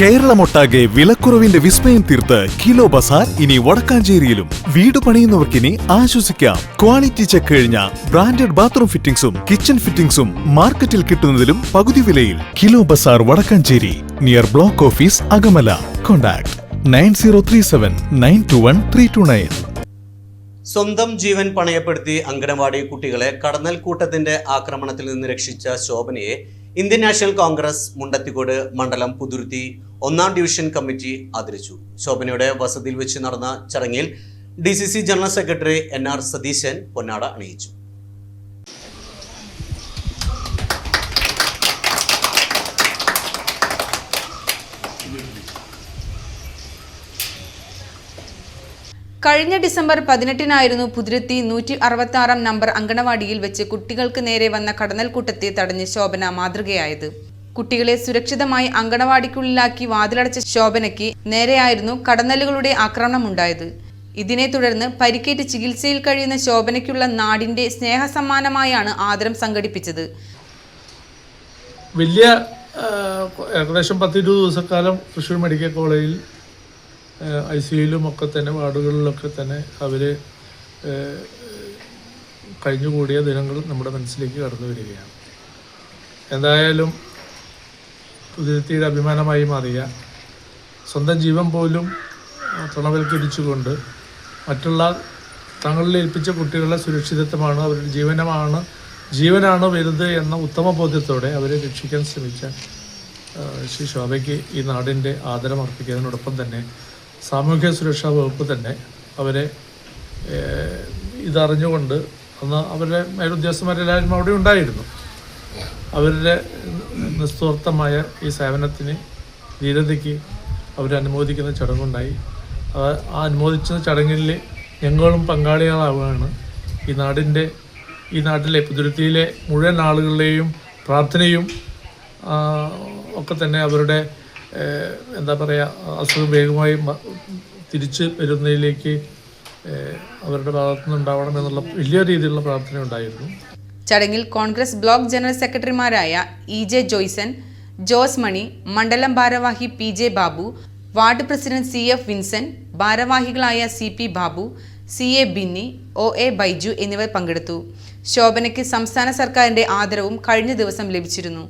കേരളമൊട്ടാകെ വിലക്കുറവിന്റെ വിസ്മയം തീർത്ത് കിലോ ബസാർ ഇനി വടക്കാഞ്ചേരിയിലും. വീട് പണിയുന്നവർക്കിനി ആശ്വസിക്കാം. ക്വാളിറ്റി ചെക്ക് കഴിഞ്ഞ ബ്രാൻഡഡ് ബാത്റൂം ഫിറ്റിംഗ്സും കിച്ചൺ ഫിറ്റിംഗ്സും മാർക്കറ്റിൽ കിട്ടുന്നതിലും പകുതി വിലയിൽ. Kilo Bazaar Vadakkanchery near block office Akamala. Contact nine zero three seven nine two one three two nine. സ്വന്തം ജീവൻ പണയപ്പെടുത്തി അങ്കനവാടി കുട്ടികളെ കടന്നൽ കൂട്ടത്തിന്റെ ആക്രമണത്തിൽ നിന്ന് രക്ഷിച്ച ശോഭനയെ ഇന്ത്യൻ നാഷണൽ കോൺഗ്രസ് മുണ്ടത്തിക്കോട് മണ്ഡലം പുതുരുത്തി ഒന്നാം ഡിവിഷൻ കമ്മിറ്റി ആദരിച്ചു. ശോഭനയുടെ വസതിയിൽ വെച്ച് നടന്ന ചടങ്ങിൽ D C C general secretary N R Satheesan പൊന്നാട അണിയിച്ചു. കഴിഞ്ഞ ഡിസംബർ പതിനെട്ടിനായിരുന്നു പുതിരത്തി നൂറ്റി അറുപത്തി ആറാം നമ്പർ അങ്കണവാടിയിൽ വെച്ച് കുട്ടികൾക്ക് നേരെ വന്ന കടന്നൽക്കൂട്ടത്തെ തടഞ്ഞ് ശോഭന മാതൃകയായത്. കുട്ടികളെ സുരക്ഷിതമായി അങ്കണവാടിക്കുള്ളിലാക്കി വാതിലടച്ച ശോഭനയ്ക്ക് നേരെയായിരുന്നു കടന്നലുകളുടെ ആക്രമണമുണ്ടായത്. ഇതിനെ തുടർന്ന് പരിക്കേറ്റ് ചികിത്സയിൽ കഴിയുന്ന ശോഭനയ്ക്കുള്ള നാടിന്റെ സ്നേഹസമ്മാനമായാണ് ആദരം സംഘടിപ്പിച്ചത്. വലിയ ഏകദേശം പത്തിരുപത് ദിവസക്കാലം തൃശ്ശൂർ മെഡിക്കൽ കോളേജിൽ ഐ സിയിലും ഒക്കെ തന്നെ വാർഡുകളിലൊക്കെ തന്നെ അവർ കഴിഞ്ഞുകൂടിയ ദിനങ്ങൾ നമ്മുടെ മനസ്സിലേക്ക് കടന്നു വരികയാണ് എന്തായാലും പുതിയത്തിയുടെ അഭിമാനമായി മാറിയ സ്വന്തം ജീവൻ പോലും തുണവൽക്കരിച്ചുകൊണ്ട് മറ്റുള്ള തങ്ങളിൽ ഏൽപ്പിച്ച കുട്ടികളുടെ സുരക്ഷിതത്വമാണ് അവരുടെ ജീവനമാണ് ജീവനാണ് വലുത് എന്ന ഉത്തമ ബോധ്യത്തോടെ അവരെ രക്ഷിക്കാൻ ശ്രമിച്ച ശ്രീ ശോഭയ്ക്ക് ഈ നാടിന്റെ ആദരം അർപ്പിക്കുന്നതിനോടൊപ്പം തന്നെ സാമൂഹ്യ സുരക്ഷാ വകുപ്പ് തന്നെ അവരെ ഇതറിഞ്ഞുകൊണ്ട് അന്ന് അവരുടെ മേലുദ്യോഗസ്ഥന്മാരെല്ലാവരും അവിടെ ഉണ്ടായിരുന്നു. അവരുടെ നിസ്വാർത്ഥമായ ഈ സേവനത്തിന് ധീരതയ്ക്ക് അവർ അനുമോദിക്കുന്ന ചടങ്ങുണ്ടായി. ആ- അനുമോദിച്ച ചടങ്ങിൽ ഞങ്ങളും പങ്കാളികളാവുകയാണ്. ഈ നാടിന്റെ ഈ നാട്ടിലെ പുതുരുത്തിയിലെ മുഴുവൻ ആളുകളുടെയും പ്രാർത്ഥനയും ഒക്കെ തന്നെ അവരുടെ എന്താ പറയുക അസുഖം വേഗമായി തിരിച്ച് വരുന്നതിലേക്ക് അവരുടെ ഭാഗത്തുനിന്ന് ഉണ്ടാവണം എന്നുള്ള വലിയ രീതിയിലുള്ള പ്രാർത്ഥന ഉണ്ടായിരുന്നു ചടങ്ങിൽ കോൺഗ്രസ് ബ്ലോക്ക് ജനറൽ സെക്രട്ടറിമാരായ ഇ ജെ ജോയ്സൺ ജോസ് മണി മണ്ഡലം ഭാരവാഹി P J Babu ward president C F Vincent ഭാരവാഹികളായ C P Babu C A Binny O A Baiju എന്നിവർ പങ്കെടുത്തു. ശോഭനയ്ക്ക് സംസ്ഥാന സർക്കാരിന്റെ ആദരവും കഴിഞ്ഞ ദിവസം ലഭിച്ചിരുന്നു.